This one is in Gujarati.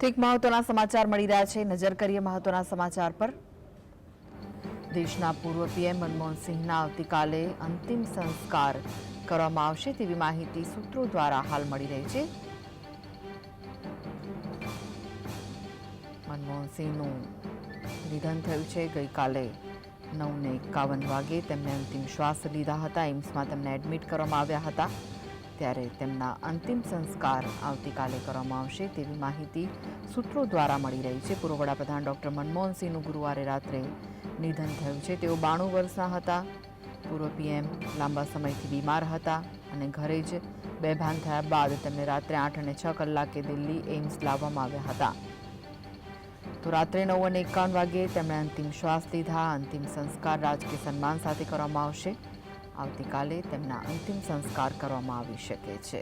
ઠીક મહત્વના સમાચાર મળી રહ્યા છે. નજર કરીએ મહત્વના સમાચાર પર. દેશના પૂર્વ પીએમ મનમોહનસિંહના આવતીકાલે અંતિમ સંસ્કાર કરવામાં આવશે તેવી માહિતી સૂત્રો દ્વારા હાલ મળી રહી છે. મનમોહનસિંહનું નિધન થયું છે. ગઈકાલે નવને એકાવન વાગે તેમને અંતિમ શ્વાસ લીધા હતા. એમ્સમાં તેમને એડમિટ કરવામાં આવ્યા હતા. ત્યારે તેમના અંતિમ સંસ્કાર આવતીકાલે કરવામાં આવશે તેવી માહિતી સૂત્રો દ્વારા મળી રહી છે. પૂર્વ વડાપ્રધાન ડૉક્ટર મનમોહનસિંહનું ગુરુવારે રાત્રે નિધન થયું છે. તેઓ બાણું વર્ષના હતા. પૂર્વ પીએમ લાંબા સમયથી બીમાર હતા અને ઘરે જ બેભાન થયા બાદ તેમને રાત્રે આઠ અને છ કલાકે દિલ્હી એઇમ્સ લાવવામાં આવ્યા હતા. તો રાત્રે નવ અને એકાવન વાગે તેમણે અંતિમ શ્વાસ લીધા. અંતિમ સંસ્કાર રાજકીય સન્માન સાથે કરવામાં આવશે. આવતીકાલે તેમના અંતિમ સંસ્કાર કરવામાં આવી શકે છે.